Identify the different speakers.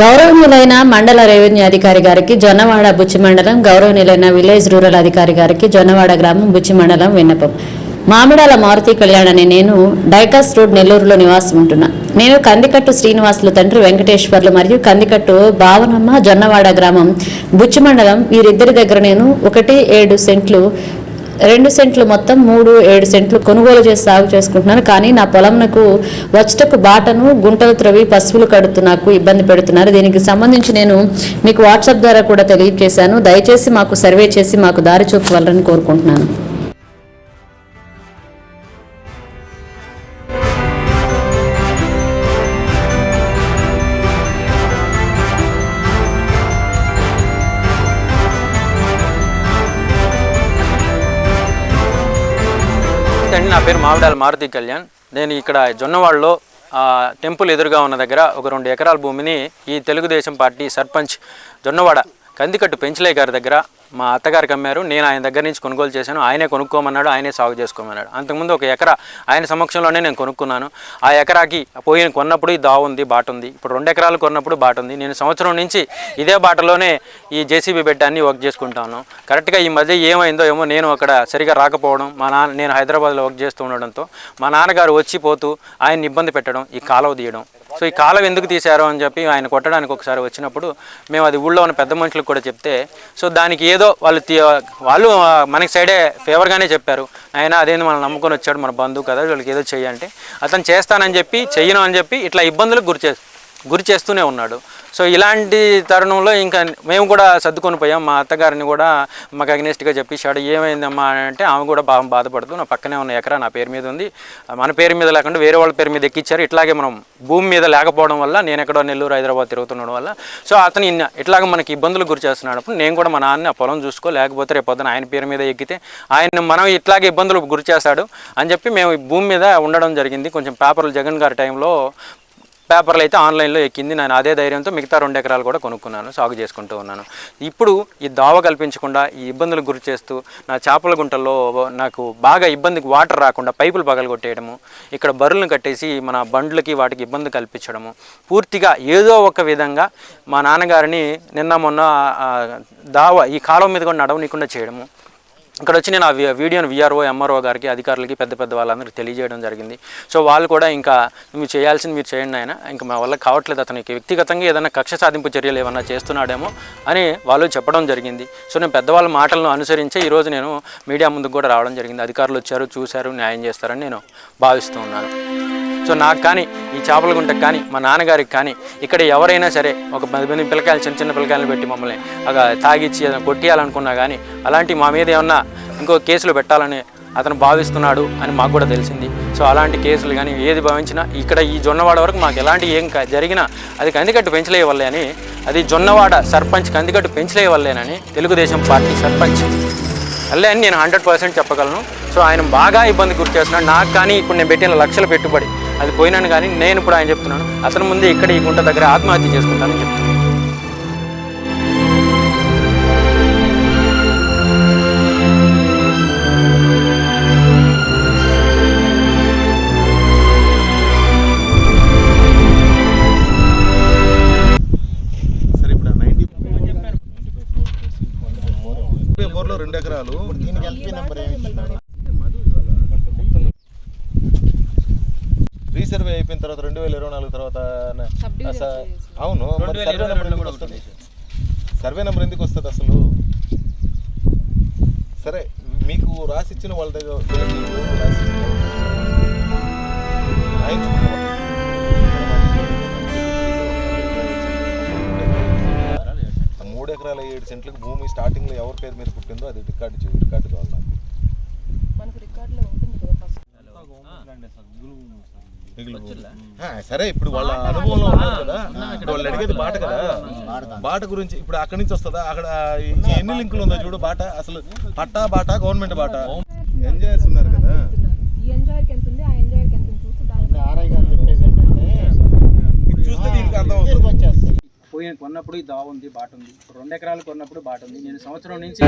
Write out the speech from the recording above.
Speaker 1: గౌరవనీయులైన మండల రెవెన్యూ అధికారి గారికి జొన్నవాడ బుచ్చి మండలం గౌరవనీయులైన విలేజ్ రూరల్ అధికారి గారికి జొన్నవాడ గ్రామం బుచ్చి మండలం విన్నపం. మామిడాల మారుతి కళ్యాణ్ అని నేను డైకాస్ రోడ్ నెల్లూరులో నివాసం ఉంటున్నా. నేను కందికట్టు శ్రీనివాసులు తండ్రి వెంకటేశ్వర్లు మరియు కందికట్టు భావనమ్మ జొన్నవాడ గ్రామం బుచ్చి మండలం. వీరిద్దరి దగ్గర నేను ఒకటి ఏడు సెంట్లు రెండు సెంట్లు మొత్తం మూడు ఏడు సెంట్లు కొనుగోలు చేసి సాగు చేసుకుంటున్నాను. కానీ నా పొలంనకు వచ్చటకు బాటను గుంటలు త్రవి పశువులు కడుతూ నాకు ఇబ్బంది పెడుతున్నారు. దీనికి సంబంధించి నేను మీకు వాట్సాప్ ద్వారా కూడా తెలియజేశాను. దయచేసి మాకు సర్వే చేసి మాకు దారి చూపవాలని కోరుకుంటున్నాను.
Speaker 2: అండి నా పేరు మావిడాల మారుతి కళ్యాణ్. నేను ఇక్కడ జొన్నవాడలో టెంపుల్ ఎదురుగా ఉన్న దగ్గర ఒక రెండు ఎకరాల భూమిని ఈ తెలుగుదేశం పార్టీ సర్పంచ్ జొన్నవాడ కందికట్టు పెంచలే గారి దగ్గర మా అత్తగారికి అమ్మారు నేను ఆయన దగ్గర నుంచి కొనుగోలు చేశాను ఆయనే కొనుక్కోమన్నాడు ఆయనే సాగు చేసుకోమన్నాడు. అంతకుముందు ఒక ఎకరా ఆయన సమక్షంలోనే నేను కొనుక్కున్నాను. ఆ ఎకరాకి పోయిన కొన్నప్పుడు ఈ దావు ఉంది బాట ఉంది. ఇప్పుడు రెండు ఎకరాలు కొన్నప్పుడు బాట ఉంది. నేను సంవత్సరం నుంచి ఇదే బాటలోనే ఈ జేసీబీ బెడ్ అన్ని వర్క్ చేసుకుంటాను కరెక్ట్గా ఈ మధ్య ఏమైందో ఏమో నేను అక్కడ సరిగా రాకపోవడం మా నాన్న నేను హైదరాబాద్లో వర్క్ చేస్తూ ఉండడంతో మా నాన్నగారు వచ్చి పోతూ ఆయన్ని ఇబ్బంది పెట్టడం ఈ కాలువ తీయడం. సో ఈ కాలం ఎందుకు తీశారు అని చెప్పి ఆయన కొట్టడానికి ఒకసారి వచ్చినప్పుడు మేము అది ఊళ్ళో ఉన్న పెద్ద మనుషులకు కూడా చెప్తే సో దానికి ఏదో వాళ్ళు వాళ్ళు మనకి సైడే ఫేవర్గానే చెప్పారు. ఆయన అదేంది మనం నమ్ముకొని వచ్చాడు మన బంధువు కదా వీళ్ళకి ఏదో చెయ్యంటే అతను చేస్తానని చెప్పి చెయ్యను అని చెప్పి ఇట్లా ఇబ్బందులకు గురి గురి చేస్తూనే ఉన్నాడు. సో ఇలాంటి తరుణంలో ఇంకా మేము కూడా సర్దుకొని పోయాం. మా అత్తగారిని కూడా మాకు అగ్నెస్ట్గా చెప్పేశాడు ఏమైందమ్మా? అంటే ఆమె కూడా బాగా బాధపడుతూ నా పక్కనే ఉన్న ఎకరా నా పేరు మీద ఉంది. మన పేరు మీద లేకుండా వేరే వాళ్ళ పేరు మీద ఎక్కిచ్చారు. ఇట్లాగే మనం భూమి మీద లేకపోవడం వల్ల నేను ఎక్కడో నెల్లూరు హైదరాబాద్ తిరుగుతుండడం వల్ల. సో అతను ఇన్న ఇట్లాగ మనకి ఇబ్బందులు గురి చేస్తున్నాడు. నేను కూడా మా నాన్న పొలం చూసుకో లేకపోతే రేపు పొద్దున ఆయన పేరు మీద ఎక్కితే ఆయన మనం ఇట్లాగే ఇబ్బందులు గురి చేస్తాడు అని చెప్పి మేము భూమి మీద ఉండడం జరిగింది. కొంచెం పేపర్లు జగన్ గారి టైంలో పేపర్లు అయితే ఆన్లైన్లో ఎక్కింది. నేను అదే ధైర్యంతో మిగతా రెండు ఎకరాలు కూడా కొనుక్కున్నాను సాగు చేసుకుంటూ ఉన్నాను. ఇప్పుడు ఈ దావ కల్పించకుండా ఈ ఇబ్బందులకు గురి చేస్తూ నా చేపల గుంటల్లో నాకు బాగా ఇబ్బందికి వాటర్ రాకుండా పైపులు పగలగొట్టేయడము ఇక్కడ బర్రెలను కట్టేసి మన బండ్లకి వాటికి ఇబ్బంది కల్పించడము పూర్తిగా ఏదో ఒక విధంగా మా నాన్నగారిని నిన్న మొన్న దావ ఈ కాలం మీద కూడా నడవనీయకుండా చేయడము ఇక్కడ వచ్చి నేను ఆ వి- వీడియోని విఆర్ఓ ఎంఆర్ఓ గారికి అధికారులకి పెద్ద పెద్ద వాళ్ళందరికీ తెలియజేయడం జరిగింది. సో వాళ్ళు కూడా ఇంకా మీరు చేయాల్సింది మీరు చేయండి ఆయన ఇంకా మా వల్ల కావట్లేదు అతనికి వ్యక్తిగతంగా ఏదైనా కక్ష సాధింపు చర్యలు ఏమన్నా చేస్తున్నాడేమో అని వాళ్ళు చెప్పడం జరిగింది. సో నేను పెద్దవాళ్ళ మాటలను అనుసరించే ఈరోజు నేను మీడియా ముందుకు కూడా రావడం జరిగింది. అధికారులు వచ్చారు చూశారు న్యాయం చేస్తారని నేను భావిస్తూ ఉన్నాను. సో నాకు కానీ ఈ చేపల గుంటకు కానీ మా నాన్నగారికి కానీ ఇక్కడ ఎవరైనా సరే ఒక పది మంది పిల్లకాయలు చిన్న చిన్న పిల్లకాయలు పెట్టి మమ్మల్ని ఒక తాగిచ్చి ఏదైనా కొట్టేయాలనుకున్నా కానీ అలాంటి మా మీద ఏమన్నా ఇంకో కేసులు పెట్టాలని అతను భావిస్తున్నాడు అని మాకు కూడా తెలిసింది. సో అలాంటి కేసులు కానీ ఏది భావించినా ఇక్కడ ఈ జొన్నవాడ వరకు మాకు ఎలాంటి ఏం జరిగినా అది కందికట్టు పెంచలే వల్లే అని అది జొన్నవాడ సర్పంచ్ కందికట్టు పెంచలే వల్లేనని తెలుగుదేశం పార్టీ సర్పంచ్ అల్లే అని నేను హండ్రెడ్ పర్సెంట్ చెప్పగలను. సో ఆయన బాగా ఇబ్బంది గురి చేస్తున్నాడు. నాకు కానీ ఇప్పుడు నేను పెట్టిన లక్షల పెట్టుబడి అది పోయినాను కానీ నేను ఇప్పుడు ఆయన చెప్తున్నాను. అతను ముందే ఇక్కడ ఈ గుంట దగ్గర ఆత్మహత్య చేసుకుంటానని చెప్తున్నాను.
Speaker 3: సరే ఇప్పుడు రెండు ఎకరాలు.
Speaker 4: దీనికి ఎల్పీ నెంబర్ ఏమి
Speaker 3: రీసర్వే అయిపోయిన తర్వాత రెండు వేల ఇరవై నాలుగు తర్వాత అవును మరి సర్వే నెంబర్ ఎందుకు వస్తుంది? సర్వే నెంబర్ ఎందుకు వస్తుంది అసలు? సరే మీకు రాసి ఇచ్చిన వాళ్ళ దగ్గర మూడు ఎకరాల ఏడు సెంట్లకు భూమి స్టార్టింగ్లో ఎవరి పేరు మీద పుట్టిందో అది రికార్డు రికార్డు కావాలి నాకు. మిగులు ఆ, సరే ఇప్పుడు వాళ్ళ అనుభవంలో ఉన్నారు కదా. ఇప్పుడు వాళ్ళు అడిగేది బాట కదా. బాట గురించి ఇప్పుడు అక్కడి నుంచి వస్తుందా? అక్కడ ఎన్ని లింకులు ఉందో చూడు బాట అసలు పట్టా బాట గవర్నమెంట్ బాట. ఎంజాయర్స్ ఉన్నారు కదా. చూస్తే దీనికి అర్థం అవుతుంది
Speaker 2: పోయిన కొన్నప్పుడు ఈ దావ ఉంది బాట ఉంది. రెండు ఎకరాలు కొన్నప్పుడు బాట ఉంది. నేను సంవత్సరం నుంచి